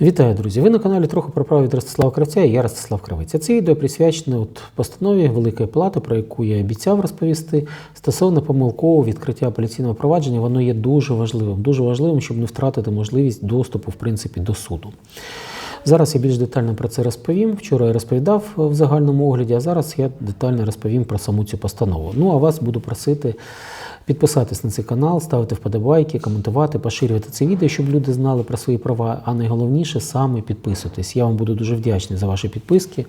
Вітаю, друзі! Ви на каналі трохи про право від Ростислава Кравця і я Ростислав Кравець. А Це відео присвячене от постанові Великої Палати, про яку я обіцяв розповісти, стосовно помилкового відкриття апеляційного провадження. Воно є дуже важливим, дуже важливим, щоб не втратити можливість доступу в принципі, до суду. Зараз я більш детально про це розповім. Вчора я розповідав в загальному огляді, а зараз я детально розповім про саму цю постанову. Ну а вас буду просити підписатись на цей канал, ставити вподобайки, коментувати, поширювати це відео, щоб люди знали про свої права. А найголовніше саме підписуйтесь. Я вам буду дуже вдячний за ваші підписки.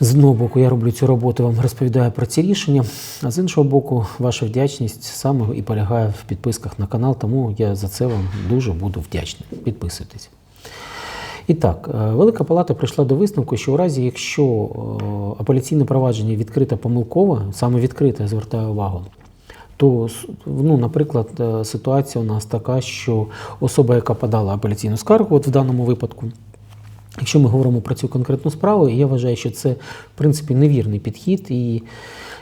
З одного боку, я роблю цю роботу, вам розповідаю про ці рішення, а з іншого боку, ваша вдячність саме і полягає в підписках на канал, тому я за це вам дуже буду вдячний. Підписуйтесь. І так, е, Велика Палата прийшла до висновку, що у разі, якщо е, апеляційне провадження відкрите помилково, саме відкрите, я звертаю увагу, то, ну, наприклад, е, ситуація у нас така, що особа, яка подала апеляційну скаргу, от в даному випадку, Якщо ми говоримо про цю конкретну справу, я вважаю, що це в принципі невірний підхід, і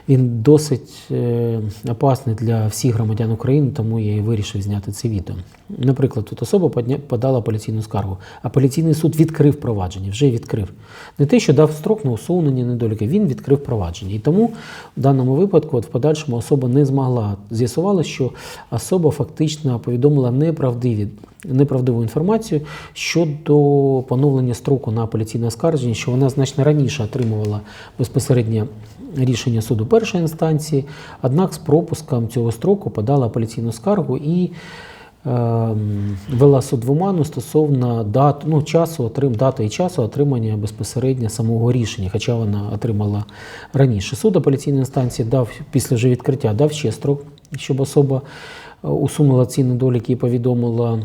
він досить е, опасний для всіх громадян України, тому я і вирішив зняти це відео. Наприклад, тут особа подала апеляційну скаргу. Апеляційний суд відкрив провадження, вже відкрив. Не те, що дав строк на усунення недоліки, він відкрив провадження. І тому в даному випадку, от в подальшому, особа не змогла. З'ясувалося, що особа фактично повідомила неправдиві неправдиву інформацію щодо поновлення строку на апеляційне оскарження, що вона значно раніше отримувала безпосередньо рішення суду першої інстанції, однак з пропуском цього строку подала апеляційну скаргу і ем, вела суд в оману стосовно дат, ну, часу, отрим, дати і часу отримання безпосередньо самого рішення, хоча вона отримала раніше. Суд апеляційної інстанції дав після вже відкриття дав ще строк, щоб особа е, усунула ці недоліки і повідомила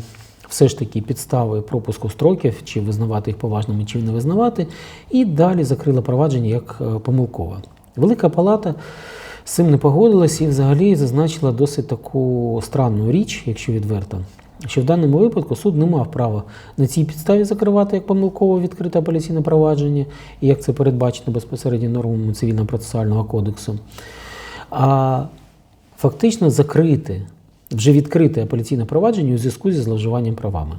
все ж таки підстави пропуску строків, чи визнавати їх поважними, чи не визнавати, і далі закрила провадження як е, помилкове. Велика палата з цим не погодилась і взагалі зазначила досить таку странну річ, якщо відверто, що в даному випадку суд не мав права на цій підставі закривати як помилково відкрите апеляційне провадження, і як це передбачено безпосередньо нормами цивільно-процесуального кодексу. А фактично закрити вже відкрите апеляційне провадження у зв'язку зі зловживанням правами.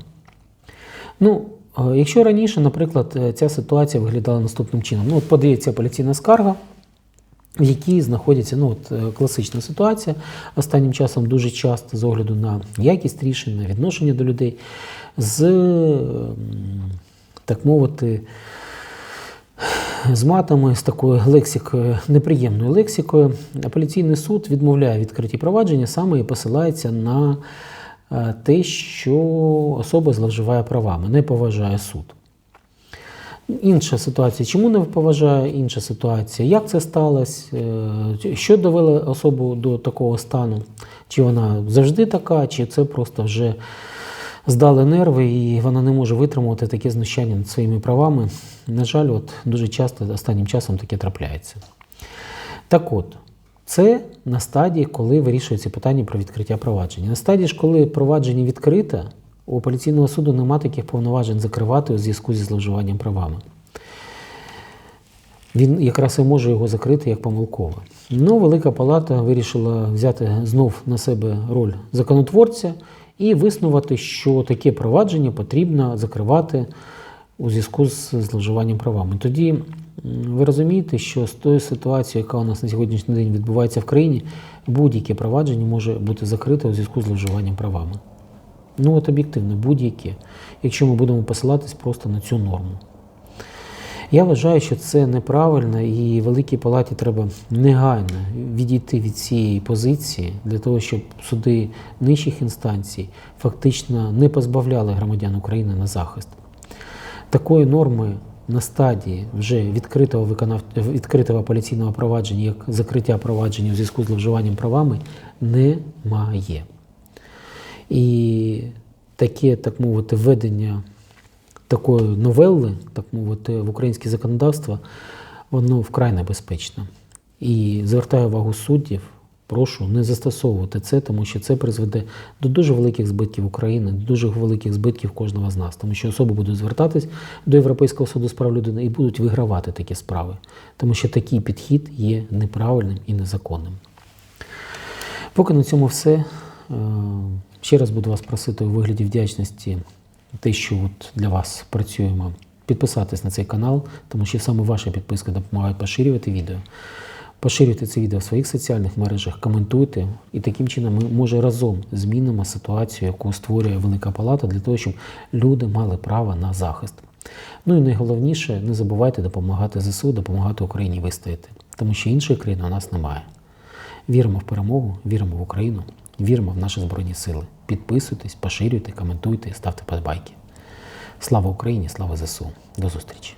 Ну, е, якщо раніше, наприклад, е, ця ситуація виглядала наступним чином, ну, от подається апеляційна скарга, в якій знаходяться ну, от, е, класична ситуація останнім часом дуже часто з огляду на якість рішень, на відношення до людей, з, ем, так мовити, з матами, з такою лексикою, неприємною лексикою, апеляційний суд відмовляє відкриті провадження саме і посилається на е, те, що особа зловживає правами, не поважає суд. Інша ситуація, чому не поважає інша ситуація? Як це сталося? Е, Що довело особу до такого стану? Чи вона завжди така, чи це просто вже здали нерви і вона не може витримувати таке знущання над своїми правами? На жаль, от дуже часто останнім часом таке трапляється. Так от, це на стадії, коли вирішується питання про відкриття провадження. На стадії ж, коли провадження відкрите, у апеляційного суду нема таких повноважень закривати у зв'язку зі зловживанням правами. Він якраз і може його закрити як помилково. Ну, Велика Палата вирішила взяти знов на себе роль законотворця і виснувати, що таке провадження потрібно закривати у зв'язку з зловживанням правами. Тоді ви розумієте, що з тою ситуацією, яка у нас на сьогоднішній день відбувається в країні, будь-яке провадження може бути закрите у зв'язку з зловживанням правами. Ну, от об'єктивно, будь-яке, якщо ми будемо посилатись просто на цю норму. Я вважаю, що це неправильно, і Великій Палаті треба негайно відійти від цієї позиції для того, щоб суди нижчих інстанцій фактично не позбавляли громадян України на захист. Такої норми на стадії вже відкритого виконав... відкритого апеляційного провадження, як закриття провадження у зв'язку з зловживанням правами, немає. І таке, так мовити, введення такої новели, так мовити, в українське законодавство, воно вкрай небезпечно. І звертаю увагу суддів, прошу не застосовувати це, тому що це призведе до дуже великих збитків України, до дуже великих збитків кожного з нас, тому що особи будуть звертатись до Європейського суду з прав людини і будуть вигравати такі справи, тому що такий підхід є неправильним і незаконним. Поки на цьому все. Е, Ще раз буду вас просити у вигляді вдячності те, що от для вас працюємо, підписатись на цей канал, тому що саме ваша підписка допомагає поширювати відео. Поширюйте це відео в своїх соціальних мережах, коментуйте, і таким чином ми може разом змінимо ситуацію, яку створює Велика Палата, для того, щоб люди мали право на захист. Ну і найголовніше, не забувайте допомагати ЗСУ, допомагати Україні вистояти, тому що іншої країни у нас немає. Віримо в перемогу, віримо в Україну, віримо в наші Збройні Сили. Підписуйтесь, поширюйте, коментуйте, ставте подбайки. Слава Україні, слава ЗСУ. До зустрічі!